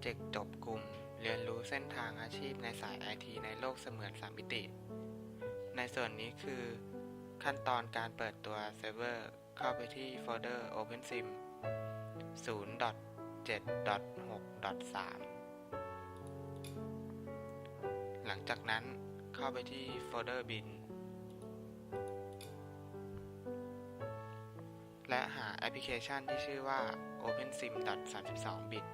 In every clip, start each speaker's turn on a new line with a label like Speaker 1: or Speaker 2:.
Speaker 1: เจกต์จบกลุ่ม เรียนรู้เส้นทางอาชีพในสายไอทีในโลกเสมือนสามมิติ ในส่วนนี้คือ ขั้นตอนการเปิดตัวเซิร์ฟเวอร์เข้าไปที่โฟลเดอร์ OpenSim 0.7.6.3 หลังจากนั้นเข้าไปที่โฟลเดอร์ bin และหาแอปพลิเคชันที่ชื่อว่า OpenSim.32bit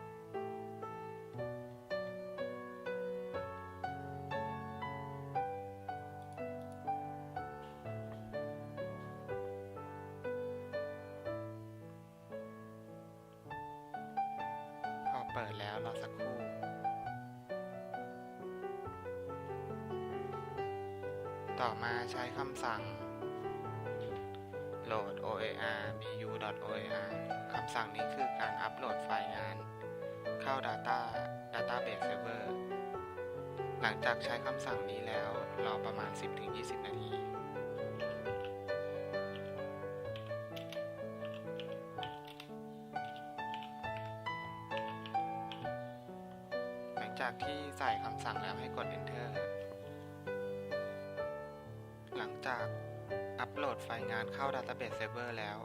Speaker 1: ต่อมาใช้คำสั่งโหลด OAR bu.oar คำสั่งนี้คือการอัปโหลดไฟล์งาน เข้า Data Database Server หลังจากใช้คำสั่งนี้แล้วรอประมาณ 10-20 นาทีหลังจากที่ใส่คำสั่งแล้วให้กด Enter จากอัปโหลดไฟล์งานเข้า Database Server แล้ว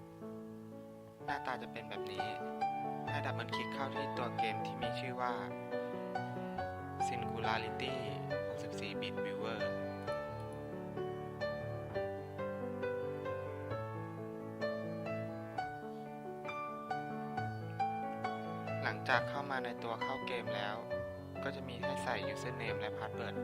Speaker 1: หน้าตาจะเป็นแบบนี้ ให้ดับเบิลคลิกเข้าที่ตัวเกมที่มีชื่อว่า Singularity 64 bit viewer หลังจากเข้ามาในตัวเข้าเกมแล้ว ก็จะมีให้ใส่ username และ password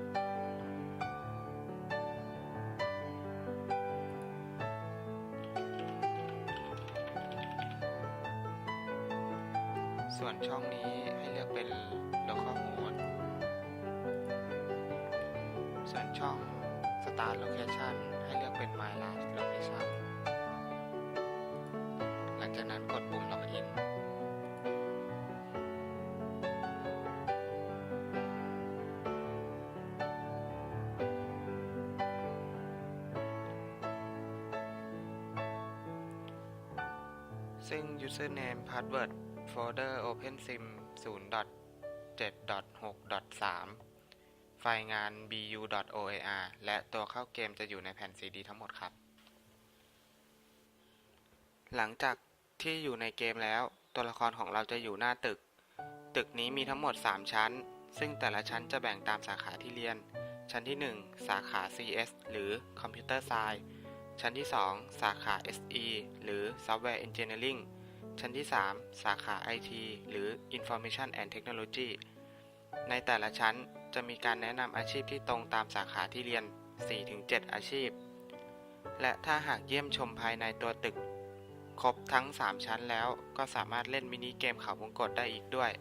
Speaker 1: ซึ่ง username password folder opensim 0.7.6.3 ไฟล์งาน bu.oar และตัวเข้าเกมจะอยู่ในแผ่นซีดีทั้งหมดครับ หลังจากที่อยู่ในเกมแล้ว ตัวละครของเราจะอยู่หน้าตึก ตึกนี้มีทั้งหมด 3 ชั้น ซึ่งแต่ละชั้นจะแบ่งตามสาขาที่เรียน ชั้นที่ 1 สาขา CS หรือ Computer Science ชั้นที่ 2 สาขา SE หรือ Software Engineering ชั้นที่ 3 สาขา IT หรือ Information and Technology ในแต่ละชั้นจะมีการแนะนำอาชีพที่ตรงตามสาขาที่เรียน 4-7 อาชีพ และถ้าหากเยี่ยมชมภายในตัวตึก ครบทั้ง 3 ชั้นแล้วก็สามารถเล่นมินิเกมเขาวงกตได้อีกด้วย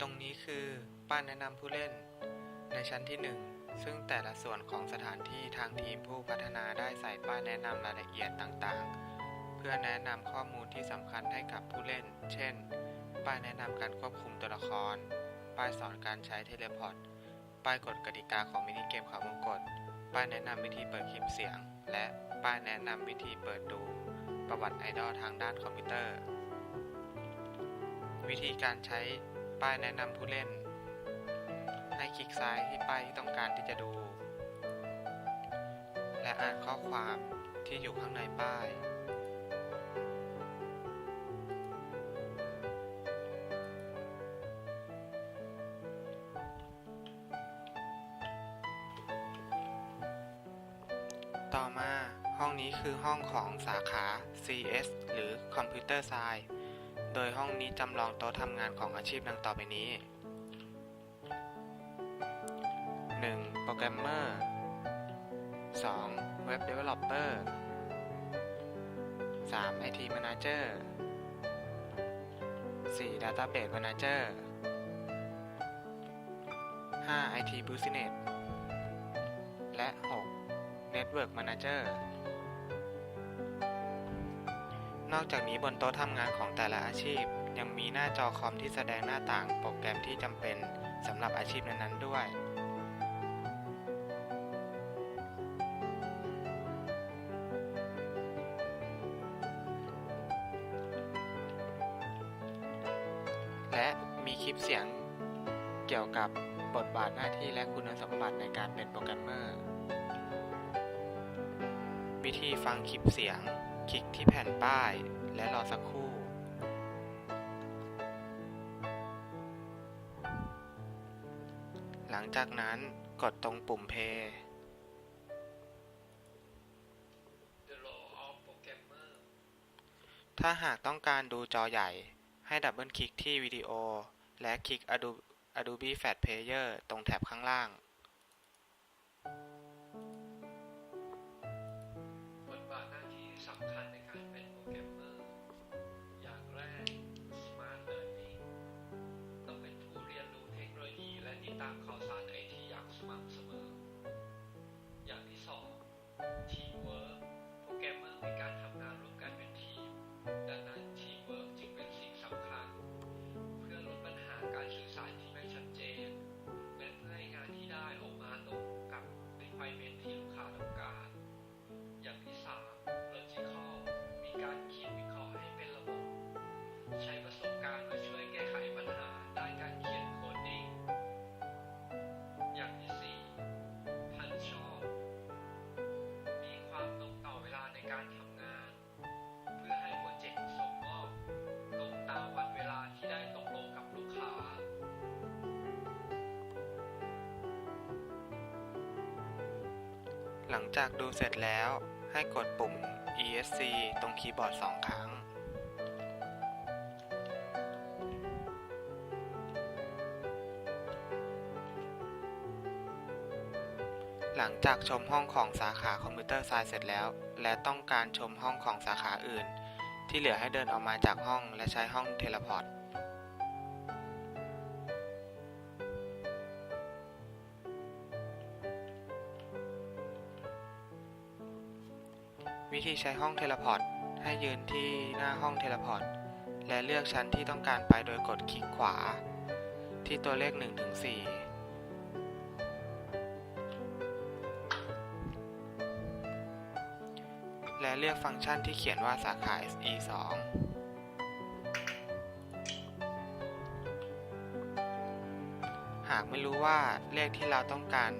Speaker 1: ตรงนี้คือป้ายแนะนำผู้เล่น ในชั้นที่ 1 ซึ่งแต่ละส่วนของสถานที่ทางทีมผู้พัฒนาได้ใส่ป้ายแนะนำรายละเอียดต่างๆ เพื่อแนะนำข้อมูลที่สำคัญให้กับผู้เล่น เช่น ป้ายแนะนำการควบคุมตัวละคร ป้ายสอนการใช้เทเลพอร์ต ป้ายกฎกติกาของมินิเกมเขาวงกตป้ายแนะนำวิธีเปิดคลิปเสียง และป้ายแนะนำวิธีเปิดดูประวัติไอดอลทางด้านคอมพิวเตอร์ วิธีการใช้ป้ายแนะนำผู้เล่น ให้คลิกซ้ายที่ป้ายที่ต้องการที่จะดู และอ่านข้อความที่อยู่ข้างในป้ายต่อมาห้องนี้คือห้องของสาขา CS หรือ Computer Science โดยห้องนี้จำลองโต๊ะทำงานของอาชีพดังต่อไปนี้ Manager 4. Database Manager 5. IT Business และ 6. Network Manager นอกจากนี้บนโต๊ะทำงานของแต่ละอาชีพ ยังมีหน้าจอคอมที่แสดงหน้าต่างโปรแกรมที่จำเป็นสำหรับอาชีพนั้นๆด้วย และมีคลิปเสียงเกี่ยวกับบทบาทหน้าที่และคุณสมบัติในการเป็นโปรแกรมเมอร์ วิธีฟังคลิปเสียง คลิกที่แผ่นป้าย และรอสักครู่หลังจากนั้นกดตรงปุ่ม Play ถ้าหากต้องการดูจอใหญ่ ให้ดับเบิลคลิกที่วิดีโอ และคลิก Adobe Flash Player ตรงแถ
Speaker 2: บข้างล่าง หลัง
Speaker 1: จากดูเสร็จแล้ว ให้กดปุ่ม ESC ตรงคีย์บอร์ด 2 ครั้ง หลังจากชมห้องของสาขาคอมพิวเตอร์ไซน์เสร็จแล้ว และต้องการชมห้องของสาขาอื่น ที่เหลือให้เดินออกมาจากห้องและใช้ห้องเทเลพอร์ต วิธีใช้ห้องเทเลพอร์ตให้ยืนที่หน้าห้องเทเลพอร์ตและเลือกชั้นที่ต้องการไปโดยกดคลิกขวา ที่ตัวเลข 1-4และเลือกฟังก์ชันที่เขียนว่าสาขา SE 2 หากไม่รู้ว่าเลขที่เราต้องการ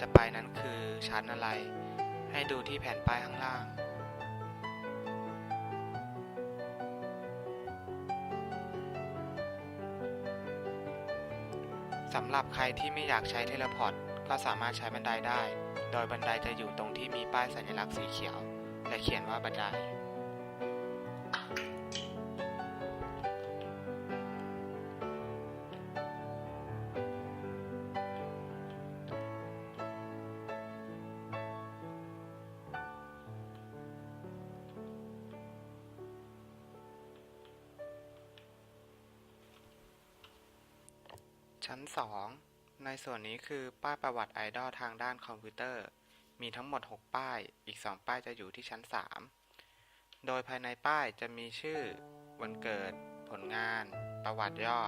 Speaker 1: จะไปนั้นคือชั้นอะไร ให้ดูที่แผ่นป้ายข้างล่าง สำหรับใครที่ไม่อยากใช้เทเลพอร์ตก็สามารถใช้บันไดได้ โดยบันไดจะอยู่ตรงที่มีป้ายสัญลักษณ์สีเขียว และเขียนว่าบันได ชั้น 2 ในส่วนนี้คือป้ายประวัติไอดอลทางด้านคอมพิวเตอร์ มีทั้งหมด 6 ป้าย อีก 2 ป้ายจะอยู่ที่ชั้น 3 โดยภายในป้ายจะมีชื่อ วันเกิด ผลงาน ประวัติย่อ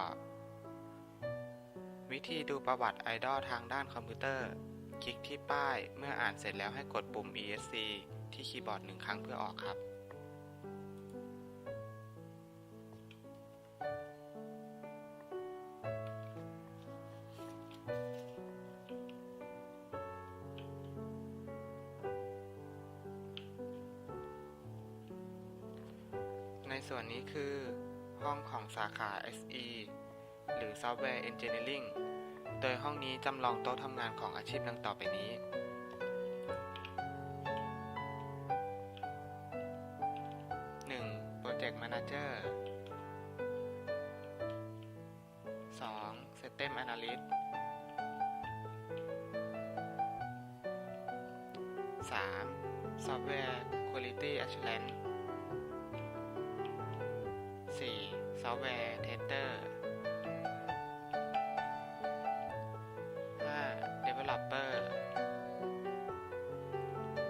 Speaker 1: วิธีดูประวัติไอดอลทางด้านคอมพิวเตอร์ คลิกที่ป้าย เมื่ออ่านเสร็จแล้วให้กดปุ่ม ESC ที่คีย์บอร์ดหนึ่งครั้งเพื่อออกครับ องของสาขา SE หรือ Software Engineering โดยห้องนี้จำลองโต๊ะทำงานของอาชีพดังต่อไปนี้ 1. Project Manager 2. System Analyst 3. Software Quality Assurance ซอฟต์แวร์เทสเตอร์ 5. Developer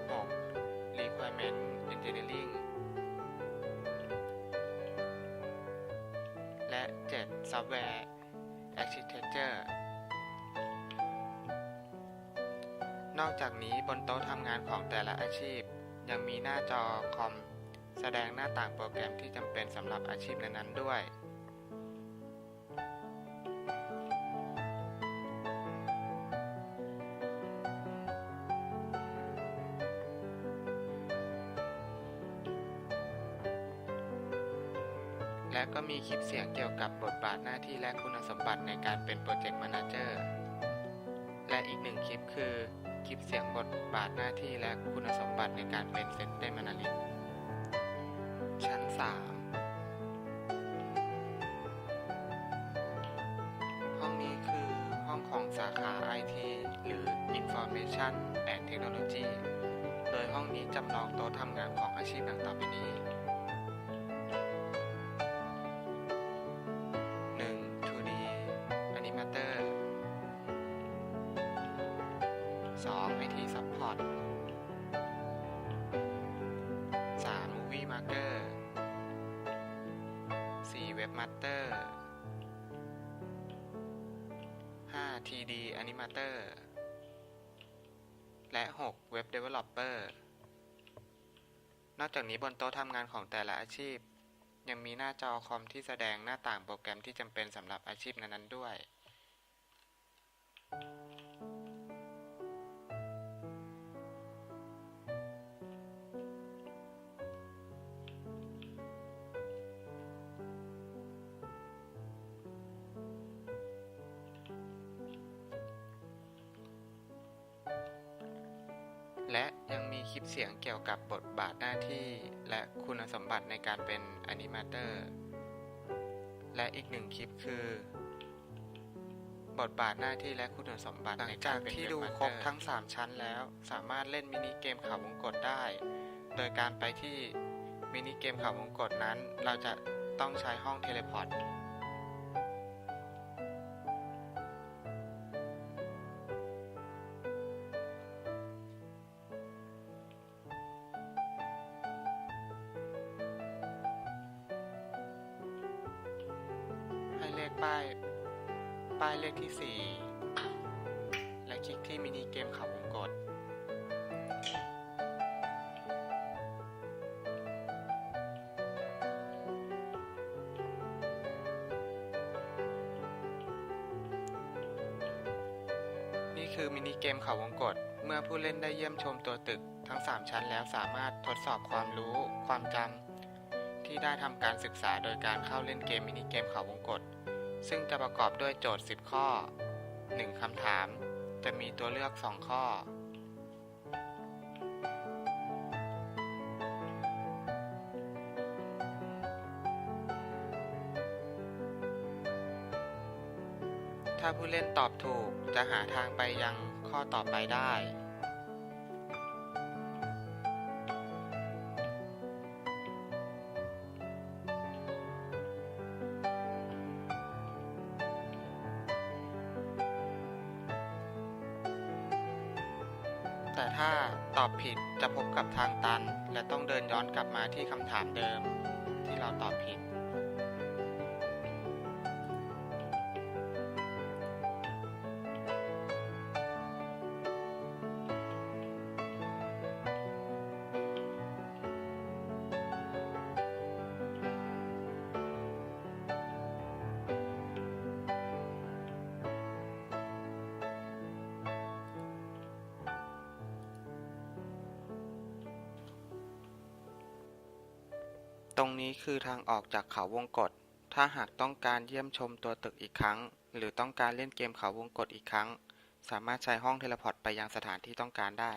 Speaker 1: 6. Requirement Engineering และ 7. Software Architecture นอกจากนี้บนโต๊ะทำงานของแต่ละอาชีพ ยังมีหน้าจอคอม แสดงหน้าต่างโปรแกรมที่จำเป็นสำหรับอาชีพนั้นๆด้วย และก็มีคลิปเสียงเกี่ยวกับบทบาทหน้าที่และคุณสมบัติในการเป็นโปรเจกต์แมเนเจอร์ และอีกหนึ่งคลิปคือ คลิปเสียงบทบาทหน้าที่และคุณสมบัติในการเป็นเซนเตอร์แมนลิส ชั้น3ห้องนี้คือห้องของสาขา IT หรือ Information and Technology โดยห้องนี้จำลองโต๊ะทำงานของอาชีพดังต่อไปนี้ 1. 2D Animator 2. IT Support Webmaster 5. TD Animator และ 6. Web Developer นอกจากนี้บนโต๊ะทำงานของแต่ละอาชีพ ยังมีหน้าจอคอมที่แสดงหน้าต่างโปรแกรมที่จำเป็นสำหรับอาชีพนั้นๆด้วย คลิปเสียงเกี่ยวกับบทบาทหน้าที่และคุณสมบัติในการเป็นอนิเมเตอร์ และอีกหนึ่งคลิปคือ บทบาทหน้าที่และคุณสมบัติหลังจากที่ดูครบทั้ง 3 ชั้นแล้ว สามารถเล่นมินิเกมเขาวงกตได้ โดยการไปที่มินิเกมเขาวงกตนั้น เราจะต้องใช้ห้องเทเลพอร์ต ป้าย ป้ายเลขที่ 4 และคลิกที่มินิเกมเขาวงกตนี่คือมินิเกมเขาวงกตเมื่อผู้เล่นได้เยี่ยมชมตัวตึกทั้ง 3 ชั้นแล้วสามารถทดสอบความรู้ ความจำที่ได้ทำการศึกษาโดยการเข้าเล่นเกมมินิเกมเขาวงกต ซึ่งจะประกอบด้วยโจทย์ 10 ข้อ 1 คำถาม จะมีตัวเลือก 2 ข้อ ถ้าผู้เล่นตอบถูกจะหาทางไปยังข้อต่อไปได้ แต่ถ้าตอบผิดจะพบกับทางตัน และต้องเดินย้อนกลับมาที่คำถามเดิม ที่เราตอบผิด ตรงนี้คือทางออกจากเขาวงกตถ้าหากต้องการเยี่ยมชมตัวตึกอีกครั้ง หรือต้องการเล่นเกมเขาวงกตอีกครั้ง สามารถใช้ห้องเทเลพอร์ตไปยังสถานที่ต้องการได้